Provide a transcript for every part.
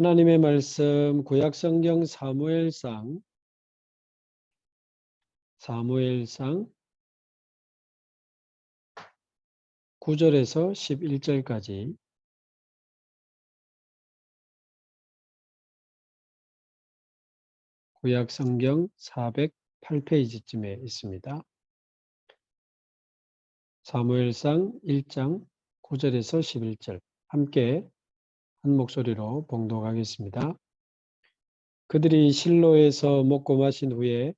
하나님의 말씀 구약성경 사무엘상. 사무엘상 9절에서 11절까지. 구약성경 408페이지쯤에 있습니다. 사무엘상 1장 9절에서 11절. 함께 한 목소리로 봉독하겠습니다. 그들이 실로에서 먹고 마신 후에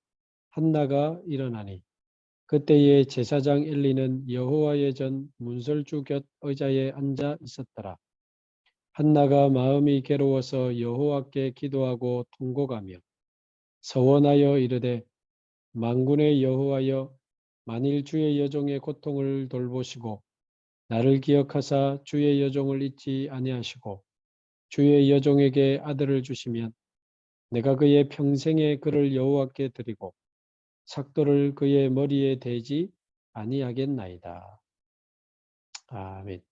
한나가 일어나니 그때의 제사장 엘리는 여호와의 전 문설주 곁 의자에 앉아 있었더라. 한나가 마음이 괴로워서 여호와께 기도하고 통곡하며 서원하여 이르되 만군의 여호와여 만일 주의 여종의 고통을 돌보시고 나를 기억하사 주의 여종을 잊지 아니하시고 주의 여종에게 아들을 주시면 내가 그의 평생에 그를 여호와께 드리고 삭도를 그의 머리에 대지 아니하겠나이다. 아멘.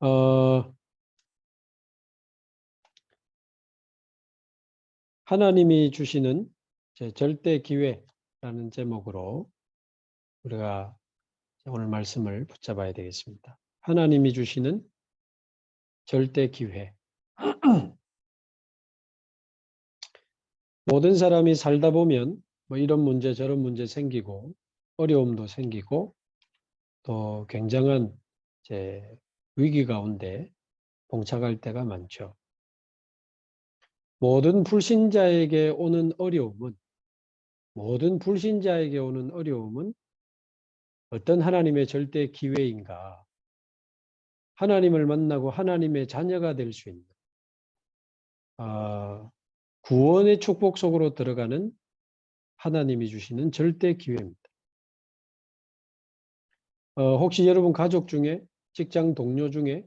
어, 하나님이 주시는 절대 기회라는 제목으로 우리가 오늘 말씀을 붙잡아야 되겠습니다. 하나님이 주시는 절대 기회. 모든 사람이 살다 보면 뭐 이런 문제 저런 문제 생기고 어려움도 생기고 또 굉장한 이제 위기 가운데 봉착할 때가 많죠. 모든 불신자에게 오는 어려움은 모든 불신자에게 오는 어려움은 어떤 하나님의 절대 기회인가? 하나님을 만나고 하나님의 자녀가 될 수 있는 어, 구원의 축복 속으로 들어가는 하나님이 주시는 절대 기회입니다. 어, 혹시 여러분 가족 중에 직장 동료 중에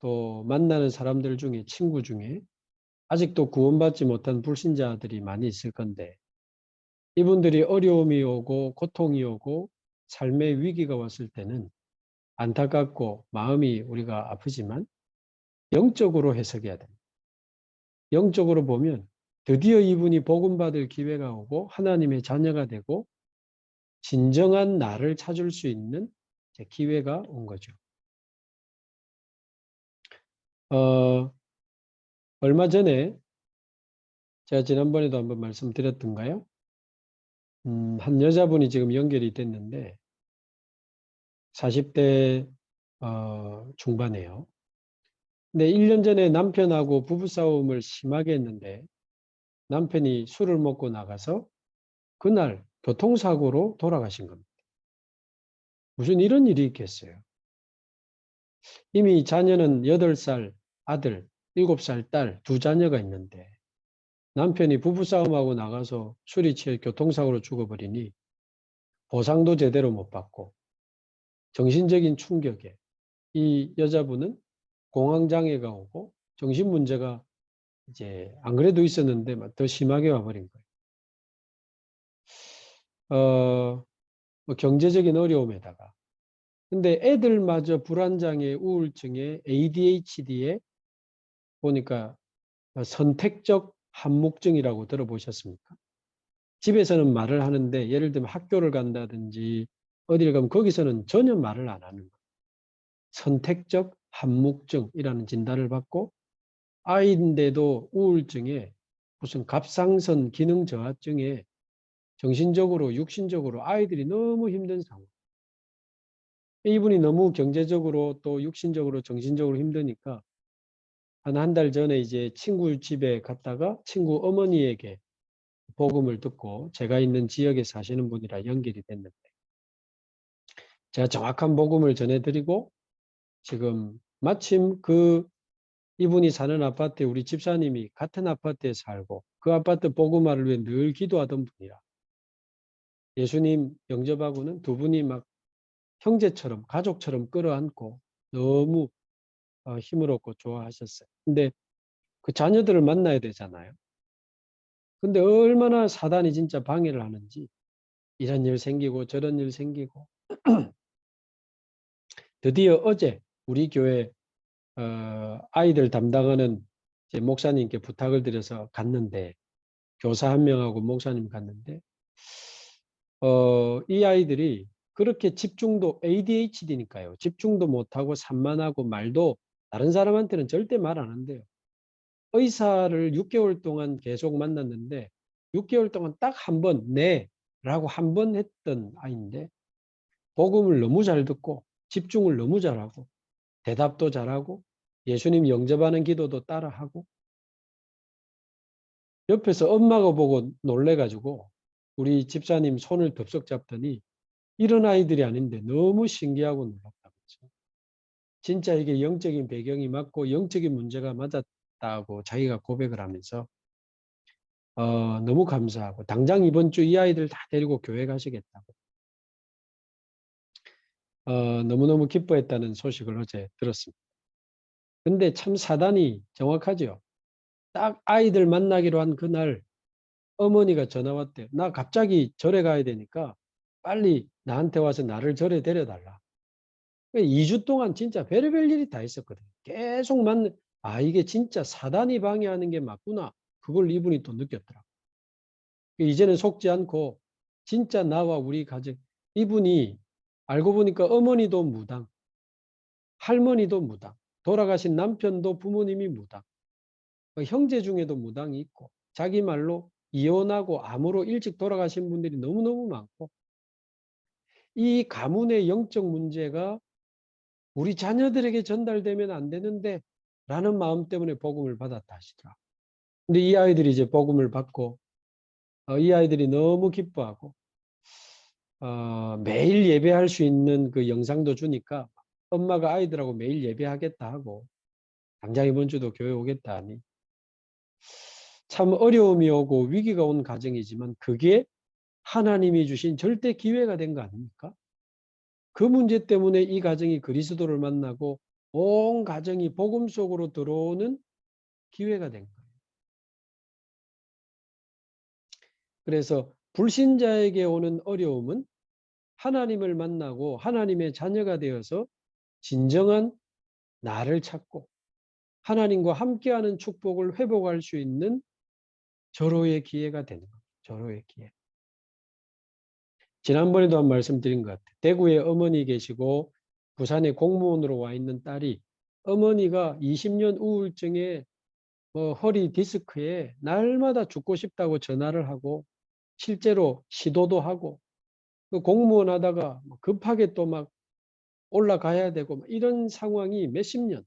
또 만나는 사람들 중에 친구 중에 아직도 구원받지 못한 불신자들이 많이 있을 건데 이분들이 어려움이 오고 고통이 오고 삶의 위기가 왔을 때는 안타깝고 마음이 우리가 아프지만 영적으로 해석해야 됩니다. 영적으로 보면 드디어 이분이 복음받을 기회가 오고 하나님의 자녀가 되고 진정한 나를 찾을 수 있는 기회가 온 거죠. 어, 얼마 전에 제가 지난번에도 한번 말씀드렸던가요? 음, 한 여자분이 지금 연결이 됐는데 40대 어, 중반이에요. 근데 1년 전에 남편하고 부부싸움을 심하게 했는데 남편이 술을 먹고 나가서 그날 교통사고로 돌아가신 겁니다. 무슨 이런 일이 있겠어요. 이미 자녀는 8살 아들, 7살 딸 두 자녀가 있는데 남편이 부부싸움하고 나가서 술이 취해 교통사고로 죽어버리니 보상도 제대로 못 받고 정신적인 충격에 이 여자분은 공황장애가 오고 정신 문제가 이제 안 그래도 있었는데 더 심하게 와버린 거예요. 어, 뭐 경제적인 어려움에다가 근데 애들마저 불안장애, 우울증에 ADHD에 보니까 선택적 한묵증이라고 들어보셨습니까? 집에서는 말을 하는데 예를 들면 학교를 간다든지 어디를 가면 거기서는 전혀 말을 안 하는 거예요. 선택적 한묵증이라는 진단을 받고 아이인데도 우울증에 무슨 갑상선 기능 저하증에 정신적으로 육신적으로 아이들이 너무 힘든 상황. 이분이 너무 경제적으로 또 육신적으로 정신적으로 힘드니까 한 한 달 전에 이제 친구 집에 갔다가 친구 어머니에게 복음을 듣고 제가 있는 지역에 사시는 분이라 연결이 됐는데 제가 정확한 복음을 전해드리고 지금 마침 그 이분이 사는 아파트에 우리 집사님이 같은 아파트에 살고 그 아파트 복음화를 위해 늘 기도하던 분이라 예수님 영접하고는 두 분이 막 형제처럼 가족처럼 끌어안고 너무 어, 힘을 얻고 좋아하셨어요. 근데 그 자녀들을 만나야 되잖아요. 근데 얼마나 사단이 진짜 방해를 하는지 이런 일 생기고 저런 일 생기고 드디어 어제 우리 교회 어, 아이들 담당하는 목사님께 부탁을 드려서 갔는데 교사 한 명하고 목사님 갔는데 어, 이 아이들이 그렇게 집중도 ADHD니까요. 집중도 못하고 산만하고 말도 다른 사람한테는 절대 말 안 한대요. 의사를 6개월 동안 계속 만났는데 6개월 동안 딱 한 번 네 라고 한 번 했던 아이인데 복음을 너무 잘 듣고 집중을 너무 잘하고 대답도 잘하고 예수님 영접하는 기도도 따라하고 옆에서 엄마가 보고 놀래가지고 우리 집사님 손을 덥석 잡더니 이런 아이들이 아닌데 너무 신기하고 놀랍다면서 진짜 이게 영적인 배경이 맞고 영적인 문제가 맞았다고 자기가 고백을 하면서 어, 너무 감사하고 당장 이번 주 이 아이들 다 데리고 교회 가시겠다고 어, 너무너무 기뻐했다는 소식을 어제 들었습니다. 근데 참 사단이 정확하죠. 딱 아이들 만나기로 한 그날 어머니가 전화 왔대요. 나 갑자기 절에 가야 되니까 빨리 나한테 와서 나를 절에 데려달라. 2주 동안 진짜 별의별 일이 다 있었거든. 계속 만, 아, 이게 진짜 사단이 방해하는 게 맞구나. 그걸 이분이 또 느꼈더라. 이제는 속지 않고 진짜 나와 우리 가정, 이분이 알고 보니까 어머니도 무당, 할머니도 무당, 돌아가신 남편도 부모님이 무당, 뭐 형제 중에도 무당이 있고, 자기 말로 이혼하고 암으로 일찍 돌아가신 분들이 너무너무 많고, 이 가문의 영적 문제가 우리 자녀들에게 전달되면 안 되는데 라는 마음 때문에 복음을 받았다 하시더라. 근데 이 아이들이 이제 복음을 받고 어, 이 아이들이 너무 기뻐하고 어, 매일 예배할 수 있는 그 영상도 주니까 엄마가 아이들하고 매일 예배하겠다 하고 당장 이번 주도 교회 오겠다 하니 참 어려움이 오고 위기가 온 가정이지만 그게 하나님이 주신 절대 기회가 된 거 아닙니까? 그 문제 때문에 이 가정이 그리스도를 만나고 온 가정이 복음 속으로 들어오는 기회가 된 거예요. 그래서 불신자에게 오는 어려움은 하나님을 만나고 하나님의 자녀가 되어서 진정한 나를 찾고 하나님과 함께하는 축복을 회복할 수 있는 절호의 기회가 되는 거죠. 절호의 기회. 지난번에도 한 말씀 드린 것 같아요. 대구에 어머니 계시고 부산에 공무원으로 와 있는 딸이 어머니가 20년 우울증에 뭐 허리 디스크에 날마다 죽고 싶다고 전화를 하고 실제로 시도도 하고 그 공무원 하다가 뭐 급하게 또 막 올라가야 되고 이런 상황이 몇십 년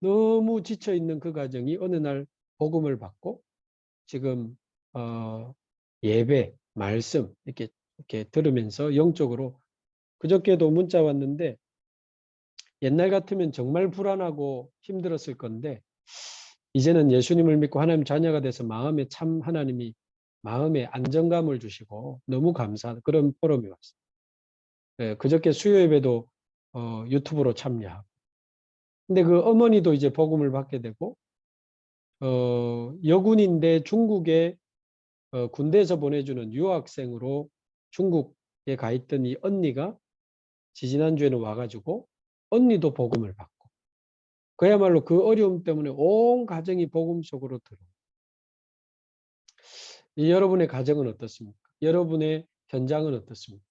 너무 지쳐 있는 그 가정이 어느 날 복음을 받고 지금 어 예배 말씀 이렇게 이렇게 들으면서 영적으로 그저께도 문자 왔는데 옛날 같으면 정말 불안하고 힘들었을 건데 이제는 예수님을 믿고 하나님 자녀가 돼서 마음에 참 하나님이 마음에 안정감을 주시고 너무 감사한 그런 포럼이 왔어요. 네, 그저께 수요 예배도 어, 유튜브로 참여하고. 근데 그 어머니도 이제 복음을 받게 되고 어, 여군인데 중국에 어, 군대에서 보내주는 유학생으로 중국에 가 있던 이 언니가 지지난주에는 와가지고 언니도 복음을 받고 그야말로 그 어려움 때문에 온 가정이 복음 속으로 들어. 여러분의 가정은 어떻습니까? 여러분의 현장은 어떻습니까?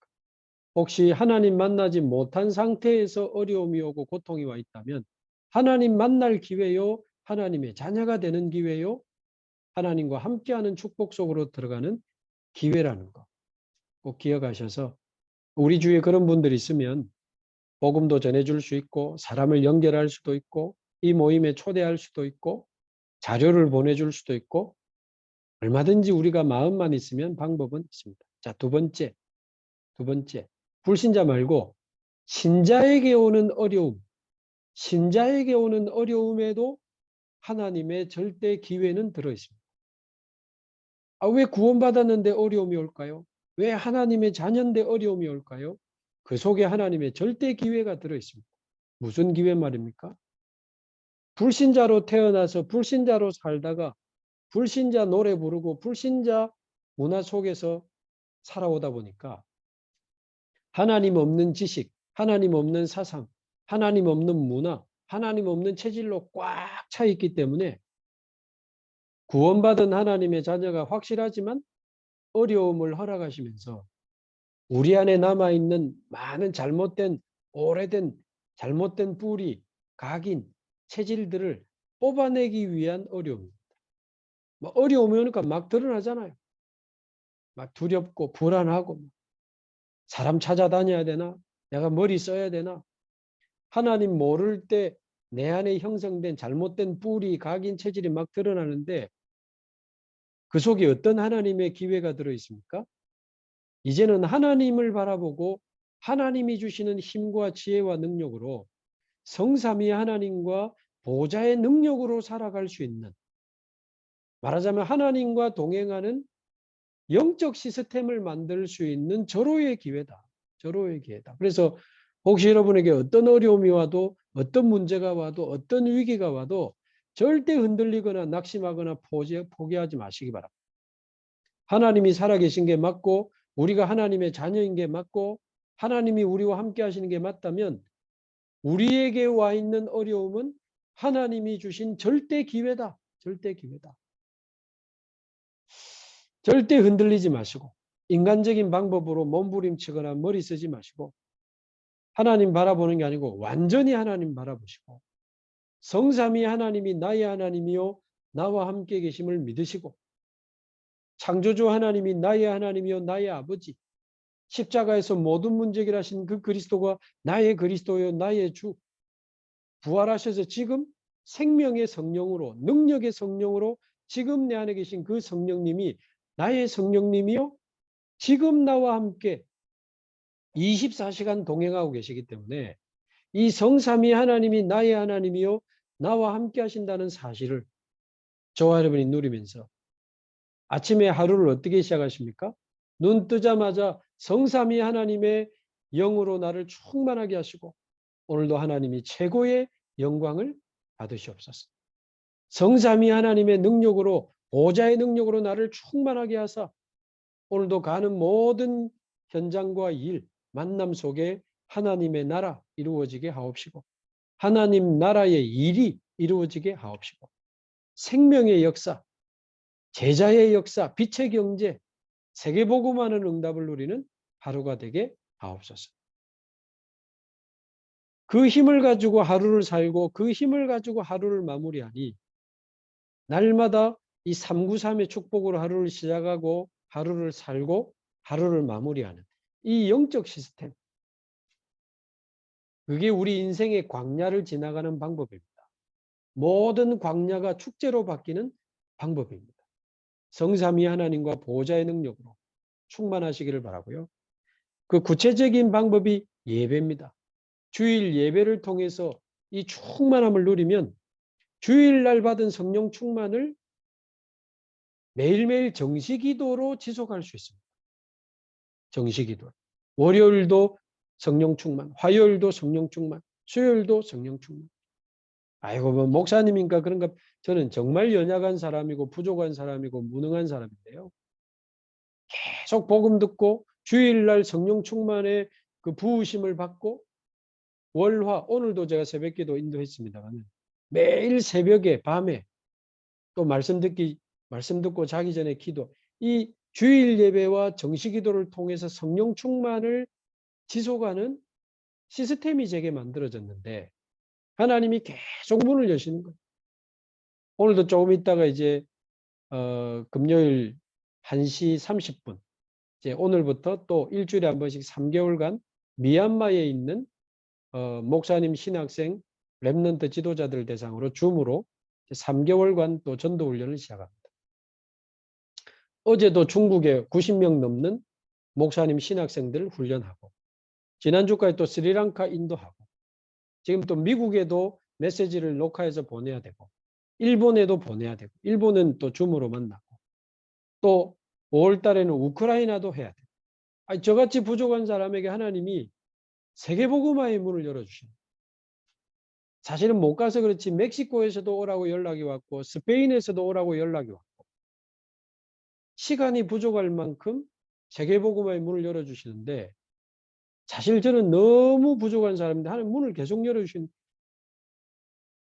혹시 하나님 만나지 못한 상태에서 어려움이 오고 고통이 와 있다면 하나님 만날 기회요, 하나님의 자녀가 되는 기회요, 하나님과 함께하는 축복 속으로 들어가는 기회라는 거 꼭 기억하셔서 우리 주위에 그런 분들이 있으면 복음도 전해줄 수 있고 사람을 연결할 수도 있고 이 모임에 초대할 수도 있고 자료를 보내줄 수도 있고 얼마든지 우리가 마음만 있으면 방법은 있습니다. 자, 두 번째. 두 번째. 불신자 말고 신자에게 오는 어려움. 신자에게 오는 어려움에도 하나님의 절대 기회는 들어 있습니다. 아, 왜 구원받았는데 어려움이 올까요? 왜 하나님의 자녀인데 어려움이 올까요? 그 속에 하나님의 절대 기회가 들어 있습니다. 무슨 기회 말입니까? 불신자로 태어나서 불신자로 살다가 불신자 노래 부르고 불신자 문화 속에서 살아오다 보니까 하나님 없는 지식, 하나님 없는 사상, 하나님 없는 문화, 하나님 없는 체질로 꽉 차 있기 때문에 구원받은 하나님의 자녀가 확실하지만 어려움을 허락하시면서 우리 안에 남아있는 많은 잘못된 오래된 잘못된 뿌리, 각인, 체질들을 뽑아내기 위한 어려움입니다. 뭐 어려움이 오니까 막 드러나잖아요. 막 두렵고 불안하고 사람 찾아다녀야 되나? 내가 머리 써야 되나? 하나님 모를 때 내 안에 형성된 잘못된 뿌리, 각인, 체질이 막 드러나는데 그 속에 어떤 하나님의 기회가 들어 있습니까? 이제는 하나님을 바라보고 하나님이 주시는 힘과 지혜와 능력으로 성삼위 하나님과 보좌의 능력으로 살아갈 수 있는 말하자면 하나님과 동행하는 영적 시스템을 만들 수 있는 절호의 기회다. 절호의 기회다. 그래서 혹시 여러분에게 어떤 어려움이 와도 어떤 문제가 와도 어떤 위기가 와도 절대 흔들리거나 낙심하거나 포기하지 마시기 바랍니다. 하나님이 살아계신 게 맞고 우리가 하나님의 자녀인 게 맞고 하나님이 우리와 함께 하시는 게 맞다면 우리에게 와 있는 어려움은 하나님이 주신 절대 기회다. 절대 기회다. 절대 흔들리지 마시고 인간적인 방법으로 몸부림치거나 머리 쓰지 마시고 하나님 바라보는 게 아니고 완전히 하나님 바라보시고 성삼위 하나님이 나의 하나님이요 나와 함께 계심을 믿으시고 창조주 하나님이 나의 하나님이요 나의 아버지 십자가에서 모든 문제 해결하신 그 그리스도가 나의 그리스도요 나의 주 부활하셔서 지금 생명의 성령으로 능력의 성령으로 지금 내 안에 계신 그 성령님이 나의 성령님이요 지금 나와 함께 24시간 동행하고 계시기 때문에 이 성삼위 하나님이 나의 하나님이요 나와 함께 하신다는 사실을 저와 여러분이 누리면서 아침에 하루를 어떻게 시작하십니까? 눈 뜨자마자 성삼위 하나님의 영으로 나를 충만하게 하시고 오늘도 하나님이 최고의 영광을 받으시옵소서. 성삼위 하나님의 능력으로 보좌의 능력으로 나를 충만하게 하사 오늘도 가는 모든 현장과 일, 만남 속에 하나님의 나라 이루어지게 하옵시고 하나님 나라의 일이 이루어지게 하옵시고 생명의 역사, 제자의 역사, 빛의 경제, 세계보고만은 응답을 누리는 하루가 되게 하옵소서. 그 힘을 가지고 하루를 살고 그 힘을 가지고 하루를 마무리하니 날마다 이 393의 축복으로 하루를 시작하고 하루를 살고 하루를 마무리하는 이 영적 시스템 그게 우리 인생의 광야를 지나가는 방법입니다. 모든 광야가 축제로 바뀌는 방법입니다. 성삼위 하나님과 보호자의 능력으로 충만하시기를 바라고요. 그 구체적인 방법이 예배입니다. 주일 예배를 통해서 이 충만함을 누리면 주일날 받은 성령 충만을 매일매일 정시기도로 지속할 수 있습니다. 정시기도. 월요일도 성령 충만, 화요일도 성령 충만, 수요일도 성령 충만. 아이고 뭐 목사님인가 그런가 저는 정말 연약한 사람이고 부족한 사람이고 무능한 사람인데요. 계속 복음 듣고 주일날 성령 충만의 그 부으심을 받고 월화 오늘도 제가 새벽기도 인도했습니다만 매일 새벽에 밤에 또 말씀 듣기 말씀 듣고 자기 전에 기도 이 주일 예배와 정시 기도를 통해서 성령 충만을 지속하는 시스템이 제게 만들어졌는데 하나님이 계속 문을 여시는 거예요. 오늘도 조금 있다가 이제 어, 금요일 1시 30분 이제 오늘부터 또 일주일에 한 번씩 3개월간 미얀마에 있는 어, 목사님 신학생 랩런트 지도자들 대상으로 줌으로 3개월간 또 전도 훈련을 시작합니다. 어제도 중국에 90명 넘는 목사님 신학생들 훈련하고 지난주까지 또 스리랑카 인도하고 지금 또 미국에도 메시지를 녹화해서 보내야 되고 일본에도 보내야 되고 일본은 또 줌으로 만나고 또 5월 달에는 우크라이나도 해야 돼요. 아니, 저같이 부족한 사람에게 하나님이 세계복음화의 문을 열어주신 사실은 못 가서 그렇지 멕시코에서도 오라고 연락이 왔고 스페인에서도 오라고 연락이 왔고 시간이 부족할 만큼 세계복음화의 문을 열어주시는데 사실 저는 너무 부족한 사람인데 하나님 문을 계속 열어주신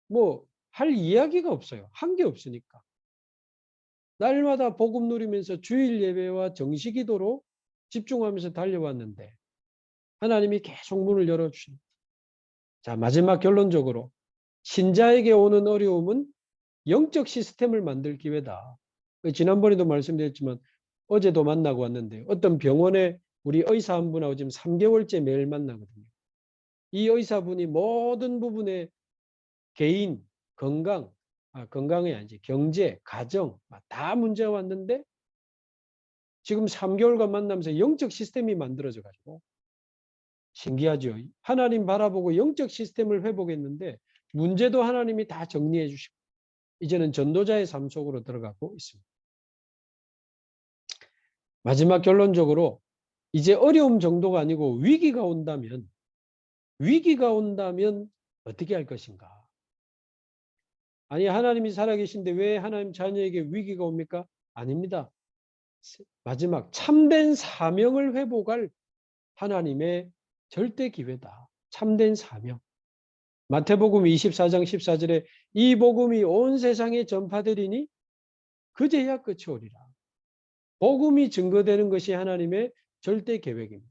뭐 할 이야기가 없어요. 한 게 없으니까. 날마다 복음 누리면서 주일 예배와 정시 기도로 집중하면서 달려왔는데 하나님이 계속 문을 열어주십니다. 자, 마지막 결론적으로 신자에게 오는 어려움은 영적 시스템을 만들 기회다. 지난번에도 말씀드렸지만 어제도 만나고 왔는데 어떤 병원에 우리 의사 한 분하고 지금 3개월째 매일 만나거든요. 이 의사분이 모든 부분에 개인, 건강, 아, 건강이 아니지 경제, 가정 다 문제가 왔는데 지금 3개월간 만나면서 영적 시스템이 만들어져 가지고 신기하죠. 하나님 바라보고 영적 시스템을 회복했는데 문제도 하나님이 다 정리해 주시고 이제는 전도자의 삶 속으로 들어가고 있습니다. 마지막 결론적으로 이제 어려움 정도가 아니고 위기가 온다면 위기가 온다면 어떻게 할 것인가? 아니 하나님이 살아계신데 왜 하나님 자녀에게 위기가 옵니까? 아닙니다. 마지막 참된 사명을 회복할 하나님의 절대 기회다. 참된 사명. 마태복음 24장 14절에 이 복음이 온 세상에 전파되리니 그제야 끝이 오리라. 복음이 증거되는 것이 하나님의 절대 계획입니다.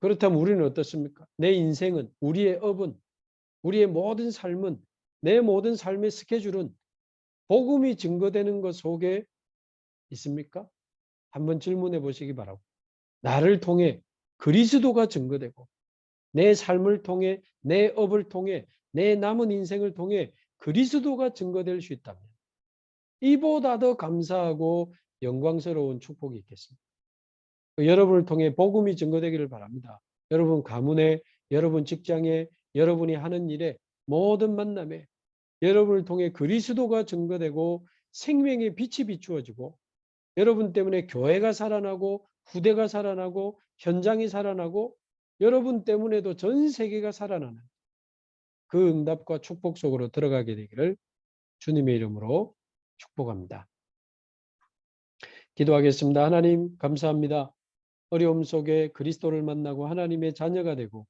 그렇다면 우리는 어떻습니까? 내 인생은 우리의 업은 우리의 모든 삶은 내 모든 삶의 스케줄은 복음이 증거되는 것 속에 있습니까? 한번 질문해 보시기 바라고. 나를 통해 그리스도가 증거되고 내 삶을 통해 내 업을 통해 내 남은 인생을 통해 그리스도가 증거될 수 있다면 이보다 더 감사하고 영광스러운 축복이 있겠습니다. 여러분을 통해 복음이 증거되기를 바랍니다. 여러분 가문에, 여러분 직장에, 여러분이 하는 일에 모든 만남에 여러분을 통해 그리스도가 증거되고 생명의 빛이 비추어지고 여러분 때문에 교회가 살아나고 후대가 살아나고 현장이 살아나고 여러분 때문에도 전 세계가 살아나는 그 응답과 축복 속으로 들어가게 되기를 주님의 이름으로 축복합니다. 기도하겠습니다. 하나님 감사합니다. 어려움 속에 그리스도를 만나고 하나님의 자녀가 되고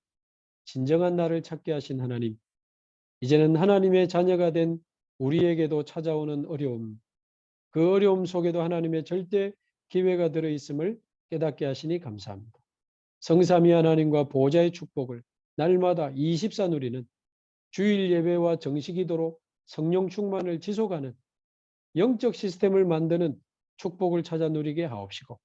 진정한 나를 찾게 하신 하나님 이제는 하나님의 자녀가 된 우리에게도 찾아오는 어려움, 그 어려움 속에도 하나님의 절대 기회가 들어 있음을 깨닫게 하시니 감사합니다. 성삼위 하나님과 보좌의 축복을 날마다 24 누리는 주일 예배와 정식기도로 성령 충만을 지속하는 영적 시스템을 만드는 축복을 찾아 누리게 하옵시고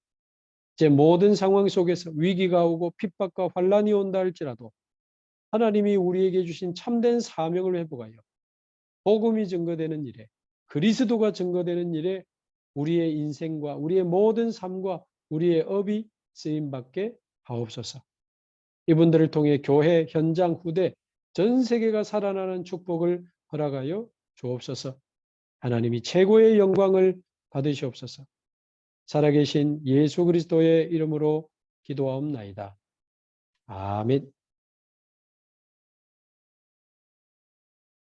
제 모든 상황 속에서 위기가 오고 핍박과 환란이 온다 할지라도 하나님이 우리에게 주신 참된 사명을 회복하여 복음이 증거되는 일에 그리스도가 증거되는 일에 우리의 인생과 우리의 모든 삶과 우리의 업이 쓰임 받게 하옵소서. 이분들을 통해 교회, 현장, 후대, 전 세계가 살아나는 축복을 허락하여 주옵소서. 하나님이 최고의 영광을 받으시옵소서. 살아계신 예수 그리스도의 이름으로 기도하옵나이다. 아멘.